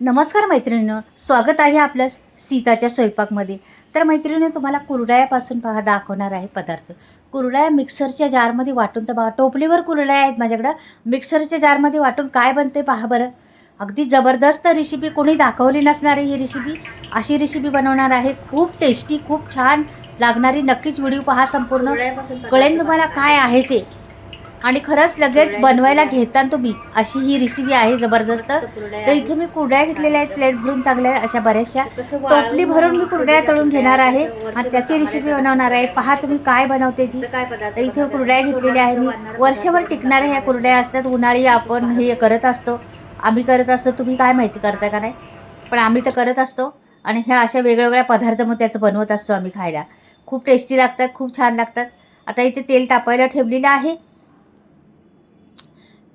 नमस्कार मैत्रिणींनो स्वागत आहे आपल्या सीताच्या स्वयंपाकमध्ये. तर मैत्रिणी तुम्हाला कुरडयापासून पहा दाखवणार आहे पदार्थ. कुरडया मिक्सरच्या जारमध्ये वाटून तर पहा टोपलीवर कुरडया आहेत माझ्याकडं. मिक्सरच्या जारमध्ये वाटून काय बनते पहा बरं. अगदी जबरदस्त रेसिपी कोणी दाखवली नसणारी ही रेसिपी अशी रेसिपी बनवणार आहे. खूप टेस्टी खूप छान लागणारी नक्कीच व्हिडिओ पहा संपूर्ण. कळेल तुम्हाला काय आहे ते. आणि खरंच लगेच बनवायला घेताना तुम्ही. अशी ही रेसिपी आहे जबरदस्त. तर इथे मी कुरड्या घेतलेल्या आहेत. प्लेट भरून चांगल्या अशा बऱ्याचशा. टोपली भरून मी कुरड्या तळून घेणार आहे. आणि त्याची रेसिपी बनवणार आहे. पहा तुम्ही काय बनवते ती. काय तर पदार्थ इथे कुरड्या घेतलेल्या आहे मी वर्षभर टिकणाऱ्या ह्या कुरड्या असतात. उन्हाळी आपण हे करत असतो. आम्ही करत असतो. तुम्ही काय माहिती करता का नाही? पण आम्ही तर करत असतो. आणि ह्या अशा वेगवेगळ्या पदार्थ मग त्याचं बनवत असतो आम्ही खायला. खूप टेस्टी लागतात. खूप छान लागतात. आता इथे तेल तापायला ठेवलेलं आहे.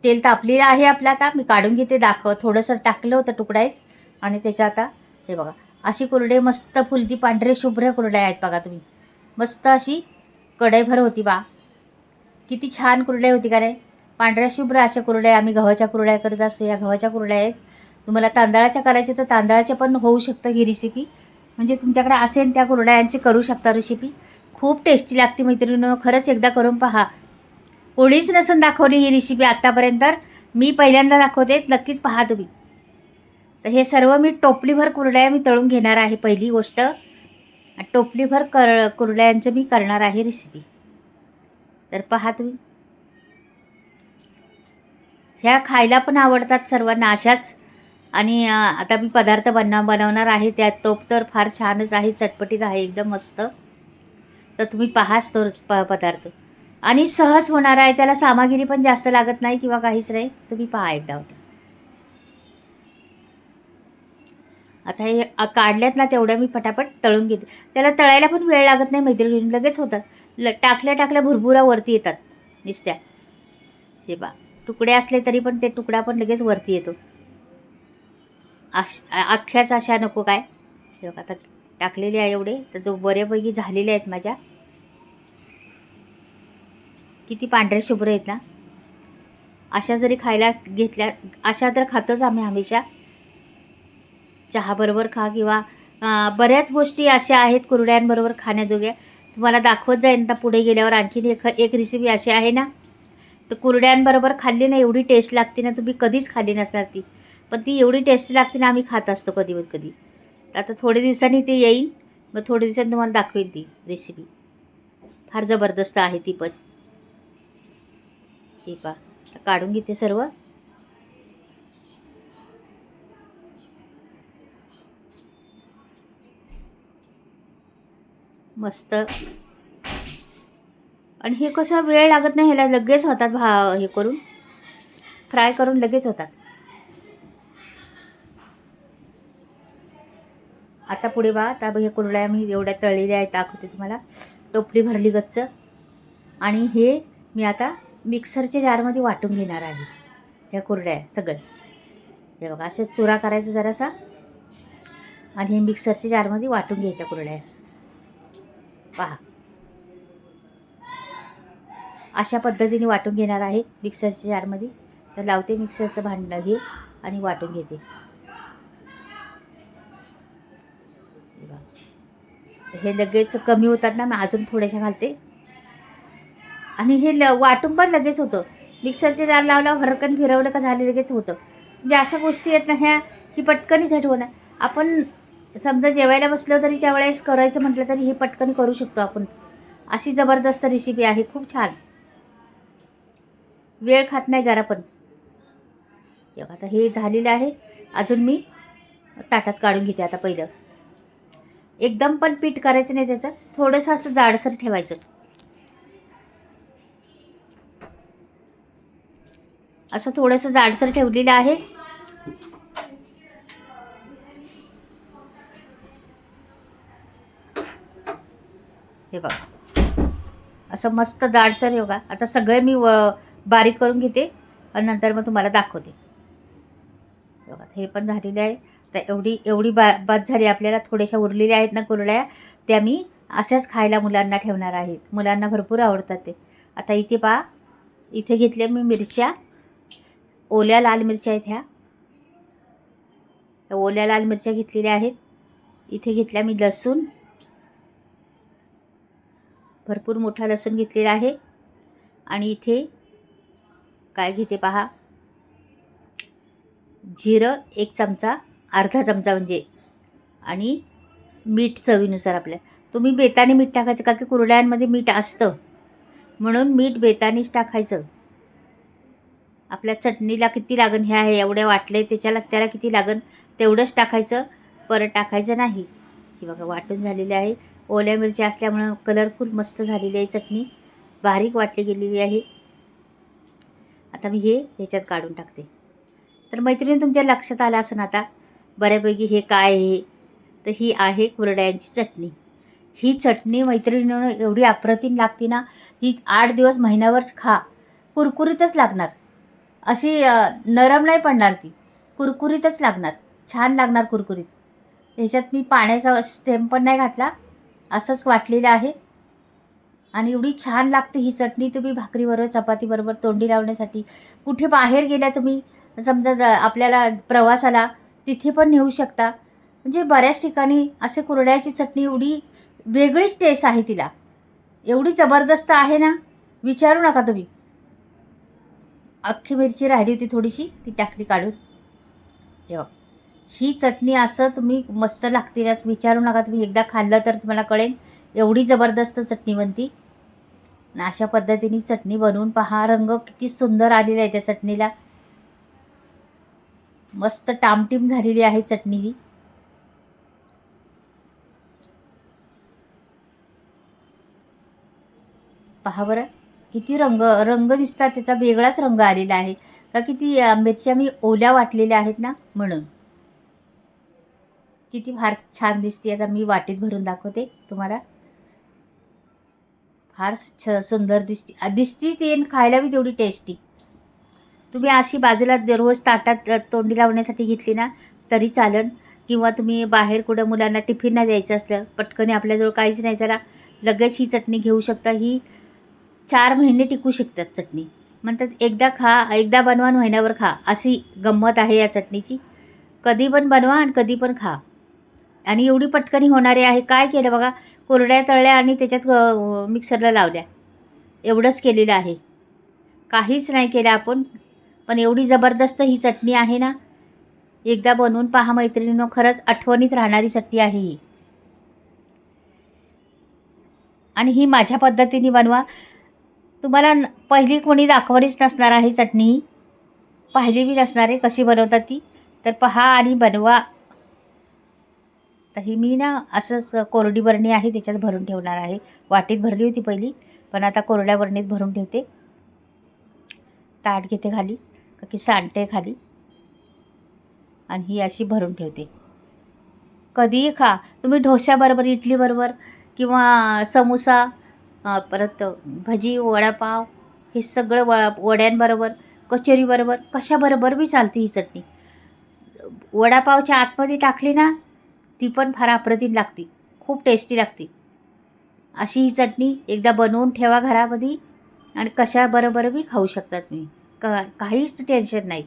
तेल तापलेलं आहे आपलं आता. मी काढून घेते दाखव. थोडंसं टाकलं होतं तुकडा एक. आणि त्याच्या आता हे बघा. अशी कुरडे मस्त फुलती पांढरे शुभ्र कुरड्या आहेत बघा तुम्ही. मस्त अशी कढईभर होती बा. किती छान कुरड्या होती का रे? पांढऱ्या शुभ्र अशा कुरड्या. आम्ही गव्हाच्या कुरड्या करत असतो. या गव्हाच्या कुरड्या आहेत. तुम्हाला तांदळाच्या करायच्या तर तांदळाच्या पण होऊ शकतं ही रेसिपी म्हणजे तुमच्याकडे असेल त्या कुरड्यांची करू शकता रेसिपी खूप टेस्टी लागते मैत्रिणीनं. खरंच एकदा करून पहा. कोणीच नसून दाखवली ही रेसिपी आत्तापर्यंत मी पहिल्यांदा दाखवते नक्कीच पहा तुम्ही. तर हे सर्व मी टोपलीभर कुरड्या मी तळून घेणार आहे पहिली गोष्ट. टोपलीभर कर कुरड्यांचं मी करणार आहे रेसिपी तर पहा तुम्ही. ह्या खायला पण आवडतात सर्वांना अशाच. आणि आता मी पदार्थ बनव बनवणार आहे त्यात तोप तर फार छानच आहे चटपटीत आहे एकदम मस्त. तर तुम्ही पहाच तो प पदार्थ. आणि सहज होणार आहे त्याला सामग्री पण जास्त लागत नाही किंवा काहीच नाही तुम्ही पहा एकदा. होता आता हे काढल्यात ना तेवढ्या मी पटापट तळून घेते. त्याला तळायला पण वेळ लागत नाही मैत्रिणी लगेच होतात. ल टाकल्या टाकल्या भुरभुरा वरती येतात निसत्या. हे बा तुकडे असले तरी पण ते तुकडा पण लगेच वरती येतो. आश अख्ख्याच अशा नको काय? आता टाकलेले आहे एवढे तर जो बऱ्यापैकी झालेले आहेत माझ्या. किती पांढरे शुभ्र आहेत ना? अशा जरी खायला घेतल्या अशा तर खातोच आम्ही हमेशा. चहाबरोबर खा किंवा बऱ्याच गोष्टी अशा आहेत कुरड्यांबरोबर खाण्याजोग्या. तुम्हाला दाखवत जाईन आता पुढे गेल्यावर आणखीन एक एक रेसिपी अशी आहे ना? तर कुरड्यांबरोबर खाल्ली ना एवढी टेस्ट लागते ना तुम्ही कधीच खाल्ली नसणार ती. पण ती एवढी टेस्ट लागते ना आम्ही खात असतो कधी कधी. आता थोड्या दिवसांनी ते येईल. मग थोड्या दिवसांनी तुम्हाला दाखवेन ती रेसिपी फार जबरदस्त आहे ती पण. हे पा काढून घेते सर्व. मस्त. आणि हे कसं वेळ लागत नाही ह्याला लगेच होतात भा हे करून. फ्राय करून लगेच होतात. आता पुढे बा आता हे कुरड्या मी एवढ्या तळलेल्या आहेत दाखवते तुम्हाला. टोपली भरली गच्च. आणि हे मी आता मिक्सरच्या जारमध्ये वाटून घेणार आहे. ह्या कुरड्या सगळं हे बघा असे चुरा करायचा जरासा. आणि हे मिक्सरच्या जारमध्ये वाटून घ्यायच्या कुरड्या पहा. अशा पद्धतीने वाटून घेणार आहे मिक्सरच्या जारमध्ये. तर लावते मिक्सरचं भांडणं हे आणि वाटून घेते. हे लगेच कमी होतात ना मग अजून थोड्याशा घालते. आणि हे ल वाटून पण लगेच होतं. मिक्सरचे जार लावला हरकन फिरवलं का झाले लगेच होतं. म्हणजे अशा गोष्टी आहेत ना ह्या ही पटकनी झट होणार आपण समजा जेवायला बसलो तरी त्यावेळेस करायचं म्हटलं तरी हे पटकन करू शकतो आपण. अशी जबरदस्त रेसिपी आहे खूप छान. वेळ खात नाही जरा पण. आता हे झालेलं आहे. अजून मी ताटात काढून घेते आता पहिलं. एकदम पण पीठ करायचं नाही त्याचं. थोडंसं असं जाडसर ठेवायचं. असं थोडंसं जाडसर ठेवलेलं आहे. हे बघा. असं मस्त जाडसर हे बघा. आता सगळे मी व बारीक करून घेते आणि नंतर मग तुम्हाला दाखवते. बघा हे पण झालेले आहे. तर एवढी एवढी बा बाद झाली आपल्याला थोड्याशा उरलेल्या आहेत ना कुरड्या त्या मी अशाच खायला मुलांना ठेवणार आहेत. मुलांना भरपूर आवडतात ते. आता इथे पहा इथे घेतल्या मी मिरच्या. ओल्या लाल मिरच्या आहेत ह्या. ओल्या लाल मिरच्या घेतलेल्या आहेत. इथे घेतल्या मी लसूण. भरपूर मोठा लसूण घेतलेला आहे. आणि इथे काय घेते पहा? जिरं एक चमचा अर्धा चमचा म्हणजे. आणि मीठ चवीनुसार आपल्या. तुम्ही बेताने मीठ टाकायचं का की कुरड्यांमध्ये मीठ असतं? म्हणून मीठ बेतानीच टाकायचं. आपल्या चटणीला किती लागन? हे आहे एवढ्या वाटले त्याच्याला त्याला किती लागन? तेवढंच टाकायचं. परत टाकायचं नाही. ही बघा वाटून झालेली आहे. ओल्या मिरच्या असल्यामुळं कलरफुल मस्त झालेली आहे चटणी. बारीक वाटली गेलेली आहे. आता मी हे ह्याच्यात काढून टाकते. तर मैत्रिणी तुमच्या लक्षात आलं असं आता बऱ्यापैकी हे काय आहे? तर ही आहे कुरड्यांची चटणी. ही चटणी मैत्रिणीनं एवढी अप्रतिम लागते ना ही आठ दिवस महिन्यावर खा. कुरकुरीतच लागणार. अशी नरम नाही पडणार ती. कुरकुरीतच लागणार. छान लागणार कुरकुरीत. ह्याच्यात मी पाण्याचा स्टेम पण नाही घातला. असंच वाटलेलं आहे. आणि एवढी छान लागते ही चटणी. तुम्ही भाकरीबरोबर चपातीबरोबर तोंडी लावण्यासाठी. कुठे बाहेर गेल्या तुम्ही? समजा आपल्याला प्रवासाला तिथे पण नेऊ शकता. म्हणजे बऱ्याच ठिकाणी असे कुरड्याची चटणी एवढी वेगळीच टेस्ट आहे तिला. एवढी जबरदस्त आहे ना? विचारू नका तुम्ही. अख्खी मिरची राहिली होती थोडीशी ती टाकली काढून. हे बघ ही चटणी असं तुम्ही मस्त लागते ना विचारू नका तुम्ही एकदा खाल्लं तर तुम्हाला कळेल. एवढी जबरदस्त चटणी बनती. आणि अशा पद्धतीने चटणी बनवून पहा रंग किती सुंदर आलेला आहे त्या चटणीला. मस्त टामटीम झालेली आहे चटणी ही. पहा बरं. किती रंग रंग दिसतात त्याचा वेगळाच रंग आलेला आहे. का किती मिरच्या मी ओल्या वाटलेल्या आहेत ना म्हणून. किती फार छान दिसते आता मी वाटीत भरून दाखवते तुम्हाला. फार छ सुंदर दिसते दिसती ती खायला बी तेवढी टेस्टी तुम्ही अशी बाजूला दररोज ताटात तोंडी लावण्यासाठी घेतली ना तरी चालन. किंवा तुम्ही बाहेर कुठं मुलांना टिफिनला द्यायचं असलं पटकन आपल्याजवळ काहीच नाही जरा लगेच ही चटणी घेऊ शकता. ही चार महिने टिकू शकतात चटणी. म्हणतात एकदा खा एकदा बनवा आणि महिन्यावर खा. अशी गंमत आहे या चटणीची. कधी पण बनवा आणि कधी पण खा. आणि एवढी पटकनी होणारी आहे काय केलं बघा कोरड्या तळल्या आणि त्याच्यात मिक्सरला लावल्या. एवढंच केलेलं आहे. काहीच नाही केलं आपण पण एवढी जबरदस्त ही चटणी आहे ना. एकदा बनवून पहा मैत्रिणीनं खरंच आठवणीत राहणारी चटणी आहे ही. आणि ही माझ्या पद्धतीने बनवा. तुम्हाला न- पहिली कोणी दाखवलीच नसणार आहे चटणी. ही पाहिली बी नसणार आहे. कशी बनवतात ती? तर पहा आणि बनवा. तर ही मी ना असंच कोरडी बरणी आहे त्याच्यात भरून ठेवणार आहे. वाटीत भरली होती पहिली पण आता कोरड्या बरणीत भरून ठेवते. ताट घेते खाली का की सांडते खाली. आणि ही अशी भरून ठेवते. कधीही खा. तुम्ही डोश्याबरोबर इडलीबरोबर किंवा समोसा परत भजी वडापाव हे सगळं व वड्यांबरोबर कचोरीबरोबर कशाबरोबर बी चालते ही चटणी. वडापावच्या आतमध्ये टाकली ना ती पण फार अप्रतिम लागते. खूप टेस्टी लागते. अशी ही चटणी एकदा बनवून ठेवा घरामध्ये आणि कशाबरोबर बी खाऊ शकता तुम्ही. का काहीच टेन्शन नाही.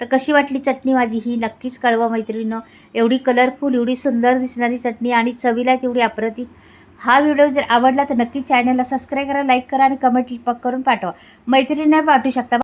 तर कशी वाटली चटणी माझी? ही नक्कीच कळवा मैत्रिणीनं. एवढी कलरफुल एवढी सुंदर दिसणारी चटणी आणि चवीला तेवढी अप्रतिम हा व्हिडिओ जर आवडला तर नक्की चॅनलला सबस्क्राईब करा लाईक करा आणि कमेंट करून पाठवा. मैत्रिणींना पाठवू शकता.